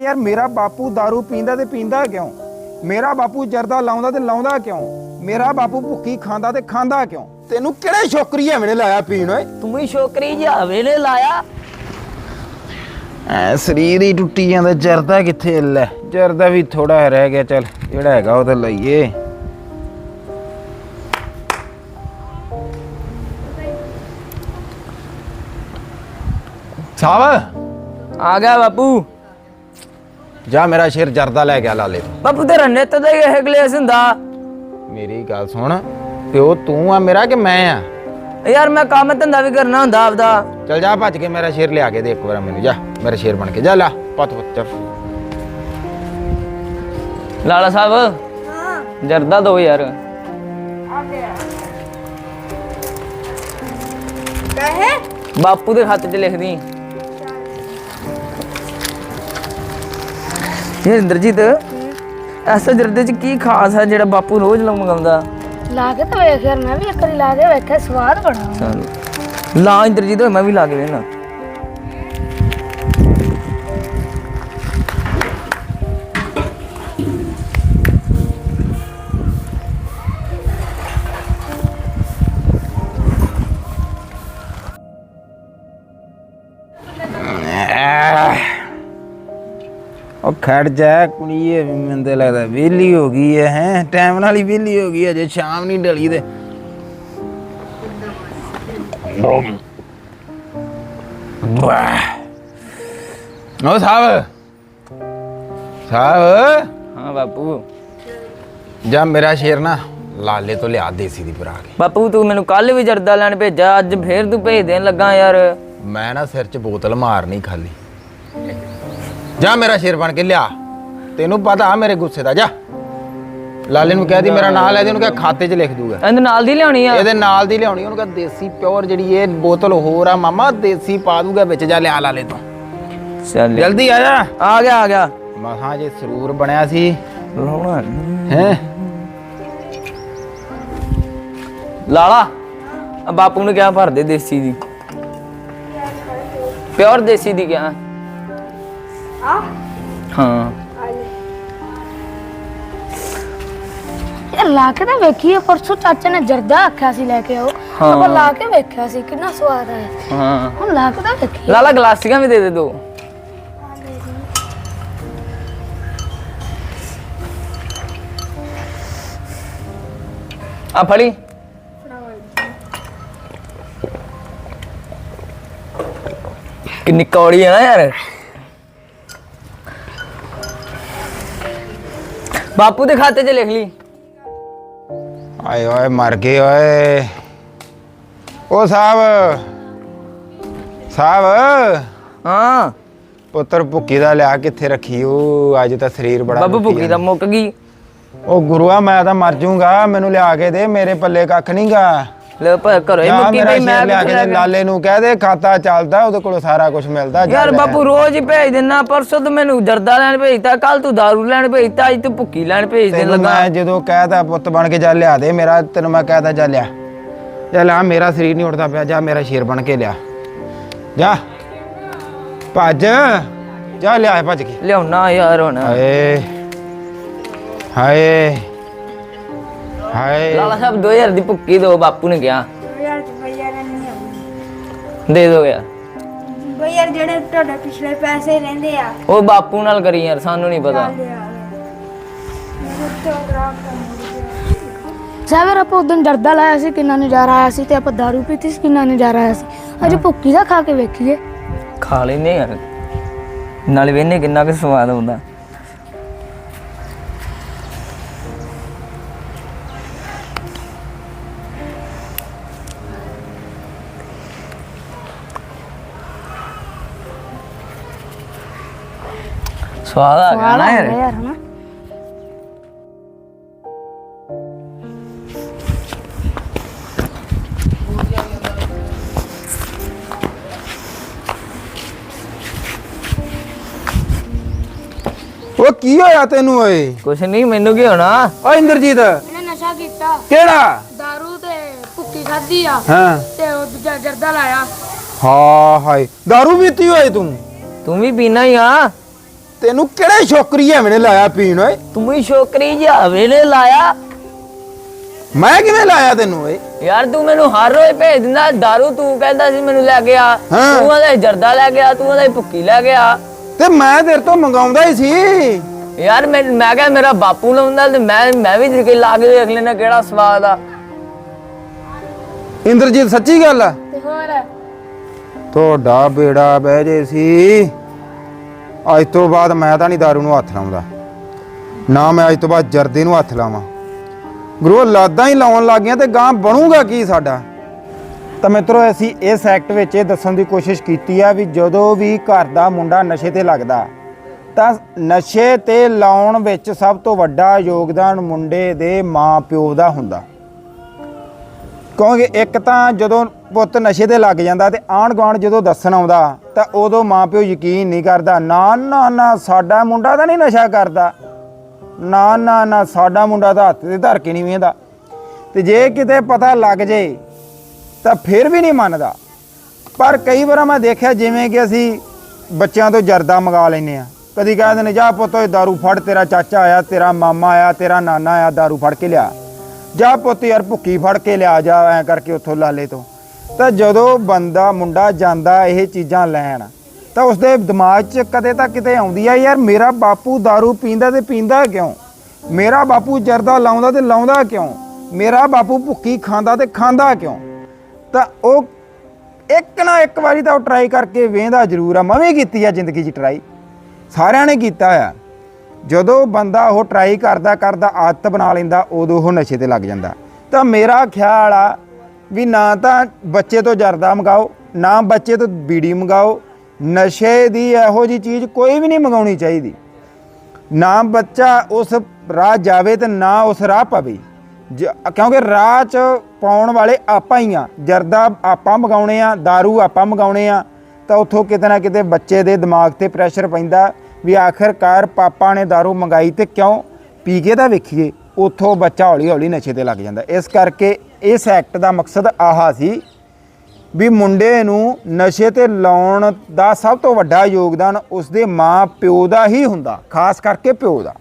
ਯਾਰ ਮੇਰਾ ਬਾਪੂ दारू ਪੀਂਦਾ ਤੇ ਪੀਂਦਾ ਕਿਉਂ? ਮੇਰਾ ਬਾਪੂ ਜਰਦਾ ਲਾਉਂਦਾ ਤੇ ਲਾਉਂਦਾ ਕਿਉਂ? ਮੇਰਾ ਬਾਪੂ ਭੁੱਕੀ ਖਾਂਦਾ ਤੇ ਖਾਂਦਾ ਕਿਉਂ? ਤੈਨੂੰ ਕਿਹੜੇ ਛੋਕਰੀ ਐਵੇਂ ਨੇ ਲਾਇਆ ਪੀਣ ਓਏ? ਤੂੰ ਹੀ ਛੋਕਰੀ ਜਾਵੇ ਨੇ ਲਾਇਆ। ਐ ਸਰੀਰ ਹੀ ਟੁੱਟੀ ਜਾਂਦਾ ਜਰਦਾ ਕਿੱਥੇ ਲੈ? ਜਰਦਾ ਵੀ ਥੋੜਾ ਰਹਿ ਗਿਆ ਚੱਲ ਜਿਹੜਾ ਹੈਗਾ ਉਹ ਤਾਂ ਲਈਏ। ਸਾਵ ਆ ਗਿਆ ਬਾਪੂ। ਜਾ ਮੇਰਾ ਸ਼ੇਰ ਜਰਦਾ ਲੈ ਗਿਆ ਲਾਲੇ। ਤੋਂ। ਬਾਪੂ ਤੇਰਾ ਨਿੱਤ ਦਾ ਹੀ ਇਹ ਗਲੇਸ ਹੁੰਦਾ ਮੇਰੀ ਗੱਲ ਸੁਣ ਪਿਓ ਤੂੰ ਆ ਮੇਰਾ ਕਿ ਮੈਂ ਆ? ਯਾਰ ਮੈਂ ਕੰਮ ਧੰਦਾ ਵੀ ਕਰਨਾ ਹੁੰਦਾ ਆਪਦਾ। ਚੱਲ ਜਾ ਭੱਜ ਕੇ ਮੇਰਾ ਸ਼ੇਰ ਲਿਆ ਕੇ ਦੇ ਇੱਕ ਵਾਰ ਮੈਨੂੰ ਜਾ ਮੇਰਾ ਸ਼ੇਰ ਬਣ ਕੇ ਜਾ ਲਾ ਪੁੱਤ ਪੁੱਤ ਚੱਲ ਲਾਲਾ ਸਾਹਿਬ ਜਰਦਾ ਦੋ ਯਾਰ। ਕਹੇ ਬਾਪੂ ਦੇ ਹੱਥ 'ਚ ਲਿਖਦੀ। ਇਹ ਇੰਦਰਜੀਤ ਐਸਾ ਜਰਦੇ 'ਚ ਕੀ ਖਾਸ ਹੈ ਜਿਹੜਾ ਬਾਪੂ ਰੋਜ਼ ਲਾ ਮੰਗਾਉਂਦਾ ਲਾ ਕੇ ਤਾਂ ਵੇਖ ਯਾਰ ਮੈਂ ਵੀ ਇੱਕ ਵਾਰੀ ਲਾ ਕੇ ਵੇਖਿਆ ਸਵਾਦ ਬੜਾ। ਚੱਲ। ਲਾ ਇੰਦਰਜੀਤ ਮੈਂ ਵੀ ਲਾ ਕੇ ਵੇਖਣਾ। ਉਹ ਖੜ ਜਾ ਕੁੜੀਏ ਮੈਨੂੰ ਤਾਂ ਲੱਗਦਾ ਵਿਹਲੀ ਹੋ ਗਈ ਹੈ ਹੈ? ਟਾਈਮ ਨਾਲ ਹੀ ਵਿਹਲੀ ਹੋ ਗਈ ਹੈ, ਅਜੇ ਸ਼ਾਮ ਨਹੀਂ ਢਲੀ ਤੇ। ਵਾਹ। ਉਹ ਸਾਹਿਬ। ਸਾਹਿਬ। ਹਾਂ ਬਾਪੂ। ਜਾ ਮੇਰਾ ਸ਼ੇਰ ਨਾ ਲਾਲੇ ਤੋਂ ਲਿਆ ਦੇਸੀ ਦੀ ਭਰਾ ਕੇ। ਬਾਪੂ ਤੂੰ ਮੈਨੂੰ ਕੱਲ ਵੀ ਜਰਦਾ ਲੈਣ ਭੇਜਿਆ ਅੱਜ ਫੇਰ ਤੂੰ ਭੇਜ ਦੇਣ ਲੱਗਾ ਯਾਰ। ਮੈਂ ਨਾ ਸਿਰ 'ਚ ਬੋਤਲ ਮਾਰਨੀ ਖਾਲੀ। ਜਾ ਮੇਰਾ ਸ਼ੇਰ ਬਣ ਕੇ ਲਿਆ। ਤੈਨੂੰ ਪਤਾ ਮੇਰੇ ਗੁੱਸੇ ਦਾ ਜਾ। ਲਾਲੇ ਨੂੰ ਕਹਿ ਦੀ ਮੇਰਾ ਨਾਂ ਲੈ ਦੇ ਉਹਨੂੰ ਕਹਿ ਖਾਤੇ 'ਚ ਲਿਖ ਦੂਗਾ। ਇਹਦੇ ਨਾਲ ਦੀ ਲਿਆਉਣੀ ਆ? ਇਹਦੇ ਨਾਲ ਦੀ ਲਿਆਉਣੀ ਉਹਨੂੰ ਕਹਿ ਦੇਸੀ ਪਿਓਰ ਜਿਹੜੀ ਇਹ ਬੋਤਲ ਹੋਰ ਆ ਮਾਮਾ ਦੇਸੀ ਪਾ ਦੂਗਾ ਵਿੱਚ ਜਾ ਲਿਆ ਲਾਲੇ ਤੋਂ। ਚੱਲ। ਜਲਦੀ ਆ ਜਾ। ਆ ਗਿਆ ਆ ਗਿਆ। ਮਹਾਂ ਜੇ ਸਰੂਰ ਬਣਿਆ ਸੀ। ਲਾਉਣਾ ਹੈ। ਲਾਲਾ ਆ ਬਾਪੂ ਨੇ ਕਿਹਾ ਭਰ ਦੇ ਦੇਸੀ ਦੀ। ਪਿਓਰ ਦੇਸੀ ਦੀ ਕਿਹਾ। ਹਾਂ ਯਾਰ ਲਾ ਕੇ ਤਾਂ ਵੇਖੀਏ ਪਰਸੋਂ ਚਾਚਾ ਨੇ ਜਰਦਾ ਆਖਿਆ ਸੀ ਲੈ ਕੇ ਆਓ ਹਾਂ। ਆਪਾਂ ਲਾ ਕੇ ਵੇਖਿਆ ਸੀ ਕਿੰਨਾ ਸਵਾਦ ਆਇਆ ਹਾਂ ਹੁਣ ਲਾ ਕੇ ਤਾਂ ਵੇਖੀਏ ਲਾਲਾ ਗਲਾਸੀਆਂ ਵੀ ਦੇ ਦੇ ਦੋ ਆ ਫੜੀ ਕਿੰਨੀ ਕੌੜੀ ਆ ਨਾ ਯਾਰ ਬਾਪੂ ਦੇ ਖਾਤੇ 'ਚ ਲਿਖ ਲਈ। ਆਏ ਓਏ ਮਰ ਗਏ ਓਏ। ਓ ਸਾਹਿਬ ਸਾਹਿਬ। ਹਾਂ। ਪੁੱਤਰ ਭੁੱਕੀ ਦਾ ਲਿਆ ਕਿੱਥੇ ਰੱਖੀ? ਉਹ ਅੱਜ ਤਾਂ ਸਰੀਰ ਬੜਾ ਬਾਬੂ ਭੁੱਕੀ ਦਾ ਮੁੱਕ ਗਈ। ਉਹ ਗੁਰੂਆ ਮੈਂ ਤਾਂ ਮਰ ਜਾਊਂਗਾ ਮੈਨੂੰ ਲਿਆ ਕੇ ਦੇ ਮੇਰੇ ਪੱਲੇ ਕੱਖ ਨਹੀਂਗਾ ਲੈ ਪਰ ਘਰੋਂ ਹੀ ਮੁੱਕੀ ਪਈ ਮੈਂ ਲਿਆ ਕੇ ਦੇ ਲਾਲੇ ਨੂੰ ਕਹਿ ਦੇ ਖਾਤਾ ਚੱਲਦਾ ਉਹਦੇ ਕੋਲ ਸਾਰਾ ਕੁਝ ਮਿਲਦਾ ਯਾਰ। ਬਾਪੂ ਰੋਜ਼ ਹੀ ਭੇਜ ਦਿੰਨਾ ਪਰਸੋਂ ਤੂੰ ਮੈਨੂੰ ਜਰਦਾ ਲੈਣ ਭੇਜਤਾ ਕੱਲ ਤੂੰ दारू ਲੈਣ ਭੇਜਤਾ ਅੱਜ ਤੂੰ ਭੁੱਕੀ ਲੈਣ ਭੇਜ ਤੈਨੂੰ ਲੱਗਾ ਮੈਂ ਜਦੋਂ ਕਹਿਤਾ ਪੁੱਤ ਬਣ ਕੇ ਜਾ ਲਿਆ ਦੇ ਮੇਰਾ ਤੈਨੂੰ ਮੈਂ ਕਹਿਤਾ ਜਾ ਲਿਆ। ਜਾ ਲਿਆ ਮੇਰਾ ਸਰੀਰ ਨਹੀਂ ਉੱਠਦਾ ਪਿਆ ਜਾ ਮੇਰਾ ਸ਼ੇਰ ਬਣ ਕੇ ਲਿਆ। ਜਾ ਭੱਜ। ਜਾ ਲਿਆ ਭੱਜ ਕੇ। ਲਿਆਉਣਾ ਯਾਰ ਹੁਣ। ਹਾਏ ਹਾਏ। ਹਾਏ। ਲਾਲਾ ਸਾਹਿਬ 2000 ਦੀ ਭੁੱਕੀ ਦੋ ਬਾਪੂ ਨੇ ਕਿਹਾ। ਯਾਰ ਬਈਆ ਨਹੀਂ ਆਉਂਦੀ ਦੇ ਦੋ ਯਾਰ। ਬਈ ਯਾਰ ਜਿਹੜੇ ਤੁਹਾਡੇ ਪਿਛਲੇ ਪੈਸੇ ਰਹਿੰਦੇ ਆ। ਉਹ ਬਾਪੂ ਨਾਲ ਕਰੀ ਯਾਰ ਸਾਨੂੰ ਨਹੀਂ ਪਤਾ। ਲੈ ਆ ਮੇਰੇ ਤੋਂ ਗ੍ਰਾਫ ਕਰ ਸਾਗਰ ਆਪਾਂ ਉਦੋਂ ਜਰਦਾ ਲਾਇਆ ਸੀ ਕਿੰਨਾ ਨਜ਼ਾਰਾ ਆਇਆ ਸੀ ਤੇ ਆਪਾਂ दारू ਪੀਤੀ ਸੀ ਕਿੰਨਾ ਨਜ਼ਾਰਾ ਆਇਆ ਸੀ। ਅੱਜ ਭੁੱਕੀ ਦਾ ਖਾ ਕੇ ਵੇਖੀਏ। ਖਾ ਲੈਨੇ ਯਾਰ। ਨਾਲ ਵੇਨੇ ਕਿੰਨਾ ਕੁ ਸਵਾਦ ਆਉਂਦਾ ਸਵਾਦ ਆ ਗਿਆ ਸਵਾਦ ਨਾ ਆ ਯਾਰ ਗਿਆ ਯਾਰ ਹਨਾ ਉਹ ਕੀ ਹੋਇਆ ਤੈਨੂੰ ਓਏ ਕੁਛ ਨਹੀਂ ਮੈਨੂੰ ਕੀ ਹੋਣਾ ਓ ਇੰਦਰਜੀਤ ਇਹਨੇ ਨਸ਼ਾ ਕੀਤਾ ਕਿਹੜਾ दारू ਤੇ ਭੁੱਕੀ ਖਾਧੀ ਆ ਹਾਂ ਤੇ ਉਹ ਦੂਜਾ ਜਰਦਾ ਲਾਇਆ ਹਾਂ ਹਾਏ दारू ਪੀਤੀ ਹੋਏ ਤੂੰ ਤੂੰ ਵੀ ਪੀਣਾ ਹੀ ਆ ਤੈਨੂੰ ਕਿਹੜੇ ਛੋਕਰੀ ਐਵੇਂ ਨੇ ਲਾਇਆ ਪੀਣ ਓਏ? ਤੂੰ ਹੀ ਛੋਕਰੀ ਜਾਵੇ ਨੇ ਲਾਇਆ। ਮੈਂ ਕਿਵੇਂ ਲਾਇਆ ਤੈਨੂੰ ਓਏ? ਯਾਰ ਤੂੰ ਮੈਨੂੰ ਹਰ ਰੋਜ਼ ਭੇਜ ਦਿੰਦਾ दारू ਤੂੰ ਕਹਿੰਦਾ ਸੀ ਮੈਨੂੰ ਲੈ ਕੇ ਆ। ਹਾਂ। ਤੂੰ ਉਹਦਾ ਜਰਦਾ ਲੈ ਕੇ ਆ ਤੂੰ ਉਹਦਾ ਭੁੱਕੀ ਲੈ ਕੇ ਆ। ਤੇ ਮੈਂ ਤੇਰੇ ਤੋਂ ਮੰਗਾਉਂਦਾ ਹੀ ਸੀ। ਯਾਰ ਮੈਂ ਮੈਂ ਕਿਹਾ ਮੇਰਾ ਬਾਪੂ ਲਾਉਂਦਾ ਤੇ ਮੈਂ ਮੈਂ ਵੀ ਤੇਰੇ ਲਾ ਕੇ ਦੇਖ ਲੈਣਾ ਕਿਹੜਾ ਸਵਾਦ ਆ। ਇੰਦਰਜੀਤ ਸੱਚੀ ਗੱਲ ਆ? ਤੇ ਹੋਰ? ਤੁਹਾਡਾ ਬੇੜਾ ਬਹਿ ਜੇ ਸੀ। ਅੱਜ ਤੋਂ ਬਾਅਦ ਮੈਂ ਤਾਂ ਨਹੀਂ ਦਾਰੂ ਨੂੰ ਹੱਥ ਲਾਉਂਦਾ। ਨਾ ਮੈਂ ਅੱਜ ਤੋਂ ਬਾਅਦ ਜਰਦੇ ਨੂੰ ਹੱਥ ਲਾਵਾਂ। ਗੁਰੂ ਲਾਦਾਂ ਹੀ ਲਾਉਣ ਲੱਗ ਲੱਗੀਆਂ ਤੇ ਗਾਂ ਬਣੂਗਾ ਕੀ ਸਾਡਾ? ਤਾਂ ਮਿੱਤਰੋ, ਅਸੀਂ ਇਸ ਐਕਟ ਵਿੱਚ ਇਹ ਦੱਸਣ ਦੀ ਕੋਸ਼ਿਸ਼ ਕੀਤੀ ਆ ਵੀ ਜਦੋਂ ਵੀ ਘਰ ਦਾ ਮੁੰਡਾ ਨਸ਼ੇ ਤੇ ਲੱਗਦਾ, ਤਾਂ ਨਸ਼ੇ ਤੇ ਲਾਉਣ ਵਿੱਚ ਸਭ ਤੋਂ ਵੱਡਾ ਯੋਗਦਾਨ ਮੁੰਡੇ ਦੇ ਮਾਂ ਪਿਓ ਦਾ ਹੁੰਦਾ। ਕਿਉਂਕਿ ਇੱਕ ਤਾਂ ਜਦੋਂ ਪੁੱਤ ਨਸ਼ੇ ਤੇ ਲੱਗ ਜਾਂਦਾ ਤੇ ਆਂਢ ਗੁਆਂਢ ਜਦੋਂ ਦੱਸਣ ਆਉਂਦਾ ਤਾਂ ਉਦੋਂ ਮਾਪਿਓ ਯਕੀਨ ਨਹੀਂ ਕਰਦਾ ਨਾ ਨਾ ਨਾ ਸਾਡਾ ਮੁੰਡਾ ਤਾਂ ਨਹੀਂ ਨਸ਼ਾ ਕਰਦਾ ਨਾ ਨਾ ਨਾ ਸਾਡਾ ਮੁੰਡਾ ਤਾਂ ਹੱਥ ਤੇ ਧਰ ਕੇ ਨਹੀਂ ਵੇਂਦਾ ਤੇ ਜੇ ਕਿਤੇ ਪਤਾ ਲੱਗ ਜੇ ਤਾਂ ਫਿਰ ਵੀ ਨਹੀਂ ਮੰਨਦਾ ਪਰ ਕਈ ਵਾਰ ਮੈਂ ਦੇਖਿਆ ਜਿਵੇਂ ਕਿ ਅਸੀਂ ਬੱਚਿਆਂ ਤੋਂ ਜਰਦਾ ਮੰਗਾ ਲੈਨੇ ਆ ਕਦੀ ਕਹਿੰਦੇ ਨੇ ਜਾ ਪੁੱਤ ਓਏ दारू ਫੜ ਤੇਰਾ ਚਾਚਾ ਆਇਆ ਤੇਰਾ ਮਾਮਾ ਆਇਆ ਤੇਰਾ ਨਾਨਾ ਆਇਆ दारू ਫੜ ਕੇ ਲਿਆ ਜਾ ਪੁੱਤ ਯਾਰ ਭੁੱਕੀ ਫੜ ਕੇ ਲਿਆ ਜਾ, ਐ ਕਰਕੇ ਉੱਥੋਂ ਲਾਲੇ ਤੋਂ। ਤਾਂ ਜਦੋਂ ਬੰਦਾ, ਮੁੰਡਾ ਜਾਂਦਾ ਇਹ ਚੀਜ਼ਾਂ ਲੈਣ, ਤਾਂ ਉਸਦੇ ਦਿਮਾਗ 'ਚ ਕਦੇ ਤਾਂ ਕਿਤੇ ਆਉਂਦੀ ਆ, ਯਾਰ ਮੇਰਾ ਬਾਪੂ दारू ਪੀਂਦਾ ਤੇ ਪੀਂਦਾ ਕਿਉਂ? ਮੇਰਾ ਬਾਪੂ ਜਰਦਾ ਲਾਉਂਦਾ ਤੇ ਲਾਉਂਦਾ ਕਿਉਂ? ਮੇਰਾ ਬਾਪੂ ਭੁੱਕੀ ਖਾਂਦਾ ਤੇ ਖਾਂਦਾ ਕਿਉਂ? ਤਾਂ ਉਹ ਇੱਕ ਨਾ ਇੱਕ ਵਾਰੀ ਤਾਂ ਉਹ ਟਰਾਈ ਕਰਕੇ ਵੇਂਦਾ ਜ਼ਰੂਰ ਆ ਮੈਂ ਵੀ ਕੀਤੀ ਆ ਜ਼ਿੰਦਗੀ 'ਚ ਟਰਾਈ ਸਾਰਿਆਂ ਨੇ ਕੀਤਾ ਆ। ਜਦੋਂ ਬੰਦਾ ਉਹ ਟਰਾਈ ਕਰਦਾ ਕਰਦਾ ਆਦਤ ਬਣਾ ਲੈਂਦਾ, ਉਦੋਂ ਉਹ ਨਸ਼ੇ ਤੇ ਲੱਗ ਜਾਂਦਾ। ਤਾਂ ਮੇਰਾ ਖਿਆਲ ਆ ਵੀ ਨਾ ਤਾਂ ਬੱਚੇ ਤੋਂ ਜਰਦਾ ਮੰਗਾਓ, ਨਾ ਬੱਚੇ ਤੋਂ ਬੀੜੀ ਮੰਗਾਓ, ਨਸ਼ੇ ਦੀ ਇਹੋ ਜੀ ਚੀਜ਼ ਕੋਈ ਵੀ ਨਹੀਂ ਮੰਗਾਉਣੀ ਚਾਹੀਦੀ। ਨਾ ਬੱਚਾ ਉਸ ਰਾਹ ਜਾਵੇ ਤੇ ਨਾ ਉਸ ਰਾਹ ਪਵੇ। ਜ- ਕਿਉਂਕਿ ਰਾਹ 'ਚ ਪਾਉਣ ਵਾਲੇ ਆਪਾਂ ਹੀ ਆ। ਜਰਦਾ ਆਪਾਂ ਮਗਾਉਣੇ ਆ दारू ਆਪਾਂ ਮਗਾਉਣੇ ਆ, ਤਾਂ ਉੱਥੋਂ ਕਿਤੇ ਨਾ ਕਿਤੇ ਬੱਚੇ ਦੇ ਦਿਮਾਗ ਤੇ ਪ੍ਰੈਸ਼ਰ ਪੈਂਦਾ। ਵੀ ਆਖਰਕਾਰ ਪਾਪਾ ਨੇ दारू ਮੰਗਾਈ ਤੇ ਕਿਉਂ? ਪੀ ਕੇ ਤਾਂ ਵੇਖੀਏ, ਉੱਥੋਂ ਬੱਚਾ ਹੌਲੀ ਹੌਲੀ ਨਸ਼ੇ ਤੇ ਲੱਗ ਜਾਂਦਾ। ਇਸ ਕਰਕੇ ਇਸ ਐਕਟ ਦਾ ਮਕਸਦ ਆਹਾ ਸੀ ਵੀ ਮੁੰਡੇ ਨੂੰ ਨਸ਼ੇ ਤੇ ਲਾਉਣ ਦਾ ਸਭ ਤੋਂ ਵੱਡਾ ਯੋਗਦਾਨ ਉਸਦੇ ਮਾਂ ਪਿਓ ਦਾ ਹੀ ਹੁੰਦਾ, ਖਾਸ ਕਰਕੇ ਪਿਓ ਦਾ।